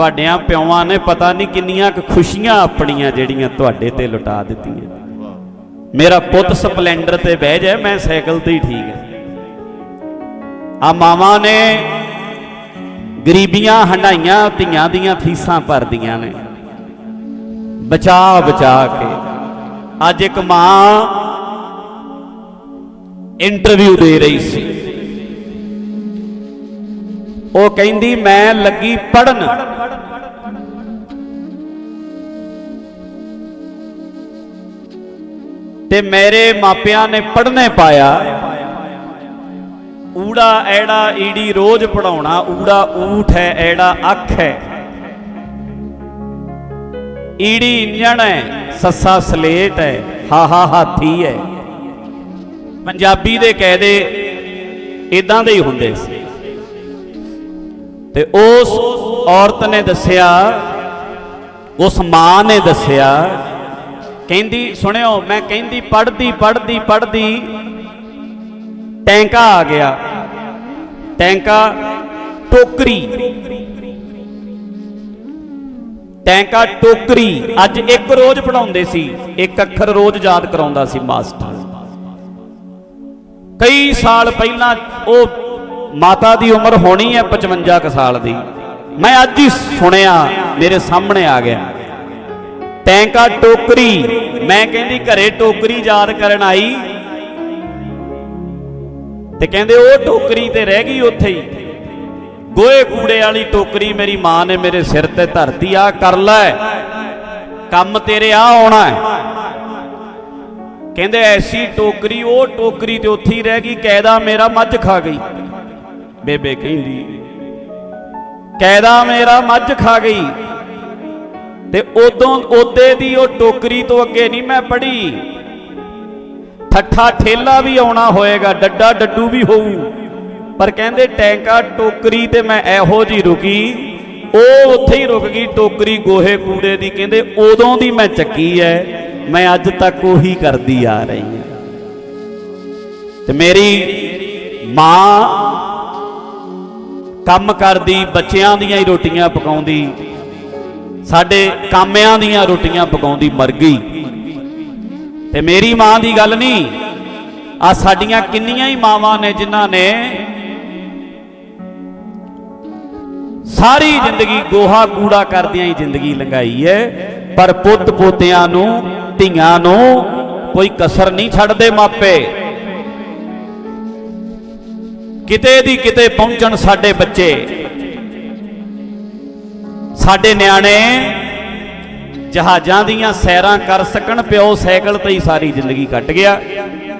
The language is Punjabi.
ਤੁਹਾਡਿਆਂ ਪਿਓਾਂ ਨੇ ਪਤਾ ਨਹੀਂ ਕਿੰਨੀਆਂ ਕੁ ਖੁਸ਼ੀਆਂ ਆਪਣੀਆਂ ਜਿਹੜੀਆਂ ਤੁਹਾਡੇ ਤੇ ਲੁਟਾ ਦਿੱਤੀਆਂ। ਮੇਰਾ ਪੁੱਤ ਸਪਲੈਂਡਰ ਤੇ ਬਹਿ ਜਾ ਮੈਂ ਸਾਈਕਲ ਤੇ ਹੀ ਠੀਕ ਹੈ। ਆ ਮਾਵਾਂ ਨੇ ਗਰੀਬੀਆਂ ਹੰਡਾਈਆਂ ਧੀਆਂ ਦੀਆਂ ਫੀਸਾਂ ਭਰਦੀਆਂ ਨੇ। ਬਚਾ ਬਚਾ ਕੇ। ਅੱਜ ਇੱਕ ਮਾਂ ਇੰਟਰਵਿਊ ਦੇ ਰਹੀ ਸੀ। ਉਹ ਕਹਿੰਦੀ, ਮੈਂ ਲੱਗੀ ਪੜਨ ਤੇ ਮੇਰੇ ਮਾਪਿਆਂ ਨੇ ਪੜਨੇ ਪਾਇਆ। ਊੜਾ ਐੜਾ ਈੜੀ ਰੋਜ਼ ਪੜਾਉਣਾ ਊੜਾ ਊਠ ਹੈ, ਐੜਾ ਅੱਖ ਹੈ। ਈੜੀ ਇੰਜਣ ਹੈ, ਸੱਸਾ ਸਲੇਟ ਹੈ ਹਾਹਾ ਹਾਥੀ ਹੈ। ਪੰਜਾਬੀ ਦੇ ਕਾਇਦੇ ਇਦਾਂ ਦੇ ਹੀ ਹੁੰਦੇ ਸੀ। ਤੇ ਉਸ ਔਰਤ ਨੇ ਦੱਸਿਆ, ਉਸ ਮਾਂ ਨੇ ਦੱਸਿਆ ਕਹਿੰਦੀ, ਸੁਣਿਓ, ਮੈਂ ਕਹਿੰਦੀ ਪੜਦੀ ਪੜਦੀ ਪੜਦੀ ਟੈਂਕਾ ਆ ਗਿਆ। ਟੈਂਕਾ, ਟੋਕਰੀ। ਟੈਂਕਾ, ਟੋਕਰੀ। ਅੱਜ ਇੱਕ ਰੋਜ਼ ਪੜਾਉਂਦੇ ਸੀ, ਇੱਕ ਅੱਖਰ ਰੋਜ਼ ਯਾਦ ਕਰਾਉਂਦਾ ਸੀ ਮਾਸਟਰ। ਕਈ ਸਾਲ ਪਹਿਲਾਂ ਉਹ ਮਾਤਾ ਦੀ ਉਮਰ ਹੋਣੀ ਹੈ 55 ਕੁ ਸਾਲ ਦੀ। ਮੈਂ ਅੱਜ ਹੀ ਸੁਣਿਆ, ਮੇਰੇ ਸਾਹਮਣੇ ਆ ਗਿਆ। ਟੈਂਕਾ ਟੋਕਰੀ। ਮੈਂ ਕਹਿੰਦੀ ਘਰੇ ਟੋਕਰੀ ਯਾਦ ਕਰਨ ਆਈ। ਤੇ ਕਹਿੰਦੇ ਉਹ ਟੋਕਰੀ ਤੇ ਰਹਿ ਗਈ ਉੱਥੇ ਹੀ। ਗੋਏ ਕੂੜੇ ਵਾਲੀ ਟੋਕਰੀ ਮੇਰੀ ਮਾਂ ਨੇ ਮੇਰੇ ਸਿਰ ਤੇ ਧਰਤੀ ਆ ਕਰ ਲੈ। ਕੰਮ ਤੇਰੇ ਆ ਆਉਣਾ ਕਹਿੰਦੇ ਐਸੀ ਟੋਕਰੀ, ਉਹ ਟੋਕਰੀ ਤੇ ਉੱਥੇ ਹੀ ਰਹਿ ਗਈ, ਕੈਦਾ ਮੇਰਾ ਮੱਝ ਖਾ ਗਈ। ਬੇਬੇ ਕਹਿੰਦੀ, ਕੈਦਾ ਮੇਰਾ ਮੱਝ ਖਾ ਗਈ। ਤੇ ਉਦੋਂ ਉਹਦੇ ਦੀ ਉਹ ਟੋਕਰੀ ਤੋਂ ਅੱਗੇ ਨਹੀਂ ਮੈਂ ਪੜੀ ਠੱਠਾ ਠੇਲਾ ਵੀ ਆਉਣਾ ਹੋਏਗਾ, ਡੱਡਾ ਡੱਡੂ ਵੀ ਹੋਊ। ਪਰ ਕਹਿੰਦੇ ਟੈਂਕਾ ਟੋਕਰੀ ਤੇ ਮੈਂ ਇਹੋ ਜੀ ਰੁਕੀ, ਉਹ ਉੱਥੇ ਹੀ ਰੁਕ ਗਈ ਟੋਕਰੀ ਗੋਹੇ ਕੂੜੇ ਦੀ। ਕਹਿੰਦੇ ਉਦੋਂ ਦੀ ਮੈਂ ਚੱਕੀ ਐ, ਮੈਂ ਅੱਜ ਤੱਕ ਉਹੀ ਕਰਦੀ ਆ ਰਹੀ ਹਾਂ ਤੇ ਮੇਰੀ ਮਾਂ ਕੰਮ ਕਰਦੀ, ਬੱਚਿਆਂ ਦੀਆਂ ਹੀ ਰੋਟੀਆਂ ਪਕਾਉਂਦੀ ਸਾਡੇ ਕਾਮਿਆਂ ਦੀਆਂ ਰੋਟੀਆਂ ਪਕਾਉਂਦੀ ਮਰ ਗਈ। ਤੇ ਮੇਰੀ ਮਾਂ ਦੀ ਗੱਲ ਨਹੀਂ ਆ ਸਾਡੀਆਂ ਕਿੰਨੀਆਂ ਹੀ ਮਾਵਾਂ ਨੇ ਜਿਨ੍ਹਾਂ ਨੇ ਸਾਰੀ ਜ਼ਿੰਦਗੀ ਗੋਹਾ ਕੂੜਾ ਕਰਦਿਆਂ ਹੀ ਜ਼ਿੰਦਗੀ ਲੰਘਾਈ ਹੈ, ਪਰ ਪੁੱਤ ਪੋਤਿਆਂ ਨੂੰ, ਧੀਆਂ ਨੂੰ ਕੋਈ ਕਸਰ ਨਹੀਂ ਛੱਡਦੇ ਮਾਪੇ। ਕਿਤੇ ਦੀ ਕਿਤੇ ਪਹੁੰਚਣ ਸਾਡੇ ਬੱਚੇ। ਸਾਡੇ ਨਿਆਣੇ ਜਹਾਜ਼ਾਂ ਦੀਆਂ ਸੈਰਾਂ ਕਰ ਸਕਣ, ਪਿਓ ਸਾਈਕਲ ਤੇ ਹੀ ਸਾਰੀ ਜ਼ਿੰਦਗੀ ਕੱਟ ਗਿਆ।